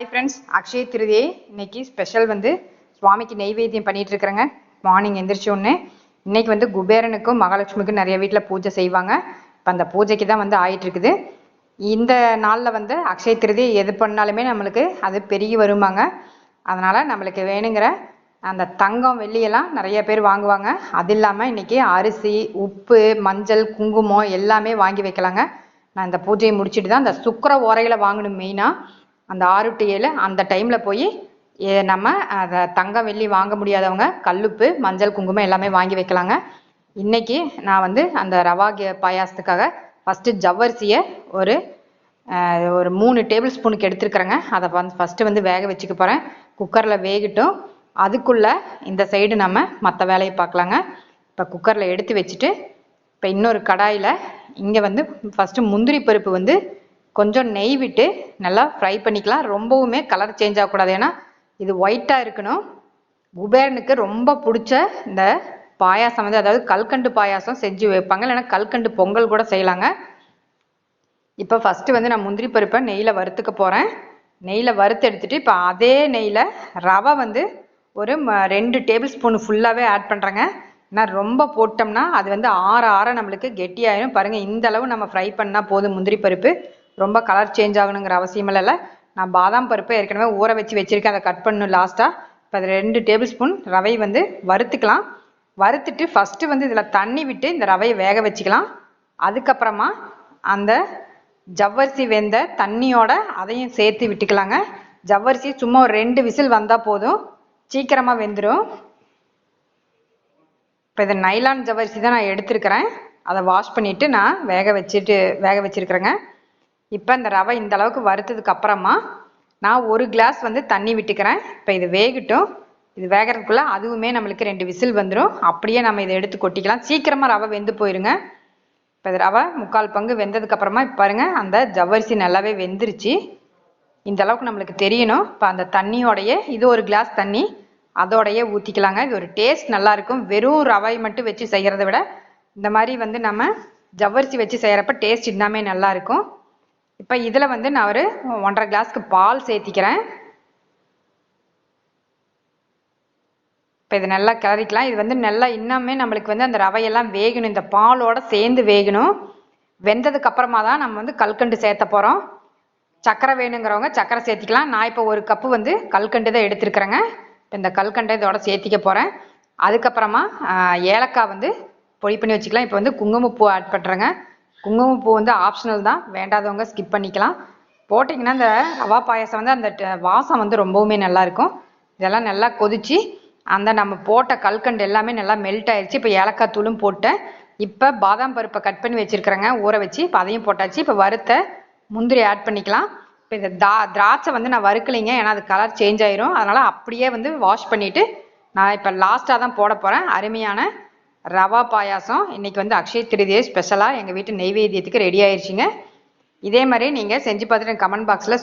Hi friends Akshaya Tritiya இன்னைக்கு special வந்து சுவாமிக்கு நெய்வேத்தியம் பண்ணிட்டு இருக்கிறேங்க மார்னிங் எந்திரிச்ச உடனே இன்னைக்கு வந்து குபேரனுக்கும் மகாலட்சுமிக்கும் நிறைய வீட்டில் பூஜை செய்வாங்க. இப்போ அந்த பூஜைக்கு தான் வந்து ஆயிட்டு இருக்குது இந்த நாளில் வந்து அக்ஷய திருதி எது பண்ணாலுமே நம்மளுக்கு அது பெருகி வருமாங்க. அதனால் நம்மளுக்கு வேணுங்கிற அந்த தங்கம் வெள்ளியெல்லாம் நிறைய பேர் வாங்குவாங்க. அது இல்லாமல் இன்னைக்கு அரிசி உப்பு மஞ்சள் குங்குமம் எல்லாமே வாங்கி வைக்கலாங்க. நான் இந்த பூஜையை முடிச்சுட்டு தான் அந்த சுக்கர ஓரைகளை வாங்கணும் மெயினாக அந்த ஆறு டு ஏழு அந்த டைமில் போய் ஏ- நம்ம அதை தங்கம் வெள்ளி வாங்க முடியாதவங்க கல்லுப்பு மஞ்சள் குங்குமம் எல்லாமே வாங்கி வைக்கலாங்க. இன்னைக்கு நான் வந்து அந்த ரவா பாயாசத்துக்காக ஃபஸ்ட்டு ஜவ்வரிசியை ஒரு ஒரு மூணு டேபிள் ஸ்பூனுக்கு எடுத்துருக்குறேங்க. அதை வந்து ஃபஸ்ட்டு வந்து வேக வச்சுக்க போகிறேன் குக்கரில் வேகட்டும். அதுக்குள்ளே இந்த சைடு நம்ம மற்ற வேலையை பார்க்கலாங்க இப்போ குக்கரில் எடுத்து வச்சுட்டு இப்போ இன்னொரு கடாயில் இங்கே வந்து ஃபஸ்ட்டு முந்திரி பருப்பு வந்து கொஞ்சம் நெய் விட்டு நல்லா ஃப்ரை பண்ணிக்கலாம். ரொம்பவுமே கலர் சேஞ்ச் ஆகக்கூடாது. ஏன்னா இது ஒயிட்டாக இருக்கணும். குபேரனுக்கு ரொம்ப பிடிச்ச இந்த பாயாசம் வந்து அதாவது கல்கண்டு பாயாசம் செஞ்சு வைப்பாங்க. இல்லைன்னா கல்கண்டு பொங்கல் கூட செய்யலாங்க. இப்போ ஃபஸ்ட்டு வந்து நான் முந்திரி பருப்பை நெய்யில் வறுத்துக்க போகிறேன் நெய்யில் வறுத்து எடுத்துகிட்டு இப்போ அதே நெய்யில் ரவை வந்து ஒரு ம- ரெண்டு டேபிள் ஸ்பூன் ஃபுல்லாகவே ஆட் பண்ணுறேங்க ஏன்னா ரொம்ப போட்டோம்னா அது வந்து ஆற ஆற நம்மளுக்கு கெட்டியாயிரும். பாருங்கள் இந்த அளவு நம்ம ஃப்ரை பண்ணால் போதும் முந்திரி பருப்பு. ரொம்ப கலர் சேஞ்ச் ஆகணுங்கிற அவசியம் இல்லை நான் பாதாம் பருப்பை ஏற்கனவே ஊற வச்சு வச்சுருக்கேன். அதை கட் பண்ணணும் லாஸ்ட்டாக இப்போ அது ரெண்டு டேபிள் ஸ்பூன் ரவை வந்து வறுத்துக்கலாம். வறுத்துட்டு ஃபஸ்ட்டு வந்து இதில் தண்ணி விட்டு இந்த ரவையை வேக வச்சுக்கலாம். அதுக்கப்புறமா அந்த ஜவ்வரிசி வெந்த தண்ணியோட அதையும் சேர்த்து விட்டுக்கலாங்க. ஜவ்வரிசி சும்மா ஒரு ரெண்டு விசில் வந்தால் போதும். சீக்கிரமாக வெந்துடும் இப்போ இது நைலான் ஜவ்வரிசி தான் நான் எடுத்திருக்கிறேன். அதை வாஷ் பண்ணிவிட்டு நான் வேக வச்சுட்டு வேக வச்சுருக்கிறேங்க. இப்போ இந்த ரவை இந்த அளவுக்கு வறுத்ததுக்கு அப்புறமா நான் ஒரு கிளாஸ் வந்து தண்ணி விட்டுக்கிறேன். இப்போ இது வேகட்டும். இது வேகிறதுக்குள்ள அதுவுமே நம்மளுக்கு ரெண்டு விசில் வந்துடும் அப்படியே நம்ம இதை எடுத்து கொட்டிக்கலாம். சீக்கிரமாக ரவை வெந்து போயிருங்க. இப்போ இது ரவை முக்கால் பங்கு வெந்ததுக்கு அப்புறமா இப்போ பாருங்க அந்த ஜவ்வரிசி நல்லாவே வெந்துருச்சு. இந்த அளவுக்கு நம்மளுக்கு தெரியணும். இப்போ அந்த தண்ணியோடைய இது ஒரு கிளாஸ் தண்ணி. அதோடைய ஊற்றிக்கலாங்க இது ஒரு டேஸ்ட் நல்லா இருக்கும். வெறும் ரவை மட்டும் வச்சு செய்கிறத விட இந்த மாதிரி வந்து நம்ம ஜவ்வரிசி வச்சு செய்கிறப்ப டேஸ்ட் இன்னமே நல்லா இருக்கும். இப்போ இதில் வந்து நான் ஒரு ஒன்றரை கிளாஸ்க்கு பால் சேர்த்திக்கிறேன். இப்போ இது நல்லா கிளறிக்கலாம். இது வந்து நல்லா இன்னுமே நம்மளுக்கு வந்து அந்த ரவையெல்லாம் வேகணும். இந்த பாலோட சேர்ந்து வேகணும். வெந்ததுக்கு அப்புறமா தான் நம்ம வந்து கல்கண்டு சேர்த்த போகிறோம் சக்கரை வேணுங்கிறவங்க சக்கரை சேர்த்திக்கலாம். நான் இப்போ ஒரு கப்பு வந்து கல்கண்டு தான் எடுத்துருக்குறேங்க. இப்போ இந்த கல்கண்டை இதோட சேர்த்திக்க போகிறேன் அதுக்கப்புறமா ஏலக்காய் வந்து பொடி பண்ணி வச்சுக்கலாம். இப்போ வந்து குங்குமப்பூ ஆட் பண்ணுறேங்க குங்குமப்பூ வந்து ஆப்ஷனல் தான். வேண்டாதவங்க ஸ்கிப் பண்ணிக்கலாம். போட்டிங்கன்னா இந்த ரவா பாயாசம் வந்து அந்த ட- வாசம் வந்து ரொம்பவுமே நல்லா இருக்கும். இதெல்லாம் நல்லா கொதிச்சு அந்த நம்ம போட்ட கல்கண்டு எல்லாமே நல்லா மெல்ட் ஆயிடுச்சு இப்போ ஏலக்காய் தூளும் போட்டேன். இப்போ பாதாம் பருப்பை கட் பண்ணி வச்சுருக்குறேங்க. ஊற வச்சு இப்போ அதையும் போட்டாச்சு. இப்போ வறுத்த முந்திரி ஆட் பண்ணிக்கலாம். இப்போ இந்த தா திராட்சை வந்து நான் வறுக்கலைங்க. ஏன்னா அது கலர் சேஞ்ச் ஆயிரும். அதனால் அப்படியே வந்து வாஷ் பண்ணிவிட்டு நான் இப்போ லாஸ்ட்டாக தான் போட போகிறேன் அருமையான ரவா பாயாசம். இன்னைக்கு வந்து அக்ஷய திருதியை ஸ்பெஷலாக எங்கள் வீட்டு நெய்வேத்தியத்துக்கு ரெடி ஆயிடுச்சுங்க இதே மாதிரி நீங்கள் செஞ்சு பார்த்துட்டு கமெண்ட் பாக்ஸில் சொல்